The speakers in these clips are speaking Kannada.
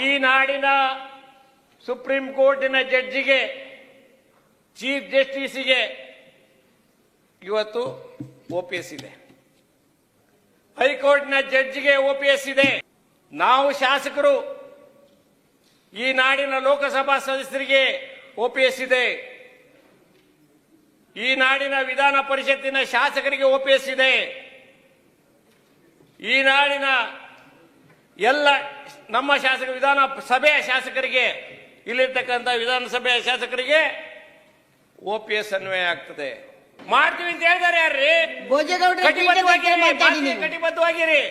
ಈ ನಾಡಿನ ಸುಪ್ರೀಂ ಕೋರ್ಟಿನ ಜಡ್ಜಿಗೆ, ಚೀಫ್ ಜಸ್ಟಿಸ್ಗೆ ಇವತ್ತು ಎಸ್ ಇದೆ. ಹೈಕೋರ್ಟ್ನ ಜಡ್ಜಿಗೆ ಎಸ್ ಇದೆ. ನಾವು ಶಾಸಕರು ಈ ನಾಡಿನ ಲೋಕಸಭಾ ಸದಸ್ಯರಿಗೆ ಎಸ್ ಇದೆ. ಈ ನಾಡಿನ ವಿಧಾನ ಪರಿಷತ್ತಿನ ಶಾಸಕರಿಗೆ ಎಸ್ ಇದೆ. ಈ ನಾಡಿನ ಎಲ್ಲ ನಮ್ಮ ಶಾಸಕ ವಿಧಾನ ಸಭೆಯ ಶಾಸಕರಿಗೆ ಇಲ್ಲಿರ್ತಕ್ಕಂಥ ವಿಧಾನಸಭೆಯ ಶಾಸಕರಿಗೆ ಎಸ್ ಅನ್ವಯ ಆಗ್ತದೆ. ಮಾಡ್ತೀವಿ ಅಂತ ಹೇಳಿದಾರೆ ಯಾರ್ರಿ? ಭೋಜೇಗೌಡ್ರೆ ಕಟಿಬದ್ಧವಾಗಿರಿ ಮಾತಿಗೆ ಕಟಿಬದ್ಧವಾಗಿರಿ.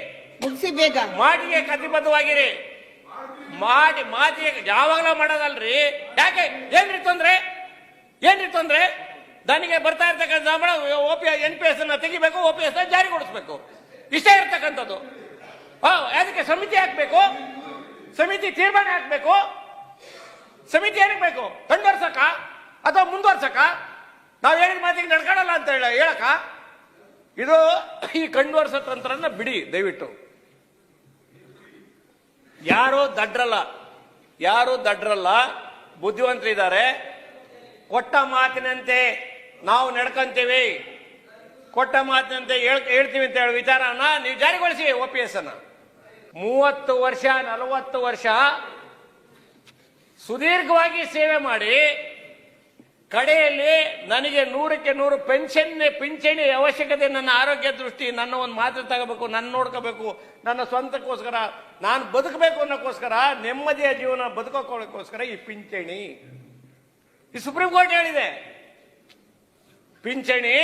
ಮುಗಿಸಿ ಬೇಗ. ಕಟಿಬದ್ಧವಾಗಿರಿ. ಮಾಡಿ ಮಾತಿಗೆ ಯಾವಾಗಲೂ ಮಾಡೋದಲ್ರಿ. ಯಾಕೆ? ಏನ್ರಿ ತೊಂದ್ರೆ? ಏನ್ರಿ ತೊಂದ್ರೆ? ನನಗೆ ಬರ್ತಾ ಇರ್ತಕ್ಕಂಥ ಸಂಬಳ O P N P S ಅನ್ನ ತೆಗಿಬೇಕು ಒ ಪಿ ಎಸ್ ಜಾರಿಗೊಳಿಸ್ಬೇಕು ಇಷ್ಟೇ ಇರ್ತಕ್ಕಂಥದ್ದು. ಅದಕ್ಕೆ ಸಮಿತಿ ಹಾಕ್ಬೇಕು? ಸಮಿತಿ ತೀರ್ಮಾನ ಹಾಕ್ಬೇಕು? ಸಮಿತಿ ಏನಕ್ಕೆ ಬೇಕು? ಕಂಡುವರ್ಸಕ ಅಥವಾ ಮುಂದುವರ್ಸಕ ನಾವು ಹೇಳಿದ ಮಾತಿಗೆ ನಡ್ಕೊಳಲ್ಲ ಅಂತ ಹೇಳ ಹೇಳಕ ಇದು ಈ ಕಂಡುವರ್ಸ ತಂತ್ರನ ಬಿಡಿ, ದಯವಿಟ್ಟು. ಯಾರು ದಡ್ರಲ್ಲ? ಯಾರು ದಡ್ರಲ್ಲ? ಬುದ್ಧಿವಂತರಿದ್ದಾರೆ. ಕೊಟ್ಟ ಮಾತಿನಂತೆ ನಾವು ನಡ್ಕಂತೀವಿ. ಕೊಟ್ಟ ಮಾತಿನಂತೆ ಹೇಳ್- ಹೇಳ್ತೀವಿ ಅಂತ ಹೇಳಿ ವಿಚಾರನ ನೀವು ಜಾರಿಗೊಳಿಸಿ, ಒ ಪಿ ಎಸ್ ಅನ್ನ. ಮೂವತ್ತು ವರ್ಷ, ನಲವತ್ತು ವರ್ಷ ಸುದೀರ್ಘವಾಗಿ ಸೇವೆ ಮಾಡಿ, ಕಡೆಯಲ್ಲಿ ನನಗೆ ನೂರಕ್ಕೆ ನೂರು ಪೆನ್ಷನ್, ಪಿಂಚಣಿ ಅವಶ್ಯಕತೆ, ನನ್ನ ಆರೋಗ್ಯ ದೃಷ್ಟಿ, ನನ್ನ ಒಂದು ಮಾತ್ರೆ ತಗೋಬೇಕು, ನನ್ನ ನೋಡ್ಕೋಬೇಕು, ನನ್ನ ಸ್ವಂತಕ್ಕೋಸ್ಕರ ನಾನು ಬದುಕಬೇಕು ಅನ್ನೋಕ್ಕೋಸ್ಕರ, ನೆಮ್ಮದಿಯ ಜೀವನ ಬದುಕೋಕ್ಕೋಸ್ಕರ ಈ ಪಿಂಚಣಿ. ಈ ಸುಪ್ರೀಂ ಕೋರ್ಟ್ ಹೇಳಿದೆ, ಪಿಂಚಣಿ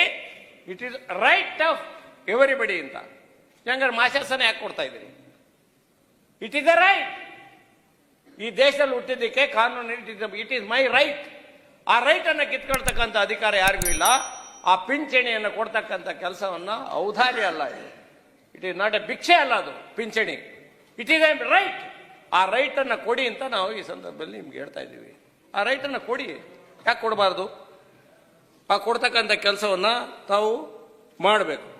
it is right of everybody ಅಂತ. ಹೆಂಗಾರೆ ಮಾಶಾಸನ ಯಾಕೆ ಕೊಡ್ತಾ ಇದ್ದೀರಿ ಇಟ್ ಇಸ್ ಅ ರೈಟ್ ಈ ದೇಶದಲ್ಲಿ ಹುಟ್ಟಿದ್ದಕ್ಕೆ ಕಾನೂನು ಇಟ್ ಇಸ್ ಮೈ ರೈಟ್ ಆ ರೈಟ್ ಅನ್ನ ಕಿತ್ಕೊಳ್ತಕ್ಕಂಥ ಅಧಿಕಾರ ಯಾರಿಗೂ ಇಲ್ಲ. ಆ ಪಿಂಚಣಿಯನ್ನು ಕೊಡ್ತಕ್ಕಂಥ ಕೆಲಸವನ್ನು ಔದಾರ್ಯ ಅಲ್ಲ ಇದು. ಇಟ್ ಈಸ್ ನಾಟ್ ಎ ಭಿಕ್ಷೆ ಅಲ್ಲ ಅದು, ಪಿಂಚಣಿ. ಇಟ್ ಈಸ್ ಎ ರೈಟ್ ಆ ರೈಟ್ ಅನ್ನ ಕೊಡಿ ಅಂತ ನಾವು ಈ ಸಂದರ್ಭದಲ್ಲಿ ನಿಮ್ಗೆ ಹೇಳ್ತಾ ಇದ್ದೀವಿ. ಆ ರೈಟ್ ಅನ್ನ ಕೊಡಿ. ಯಾಕೆ ಕೊಡಬಾರ್ದು? ಆ ಕೊಡ್ತಕ್ಕಂಥ ಕೆಲಸವನ್ನು ತಾವು ಮಾಡಬೇಕು.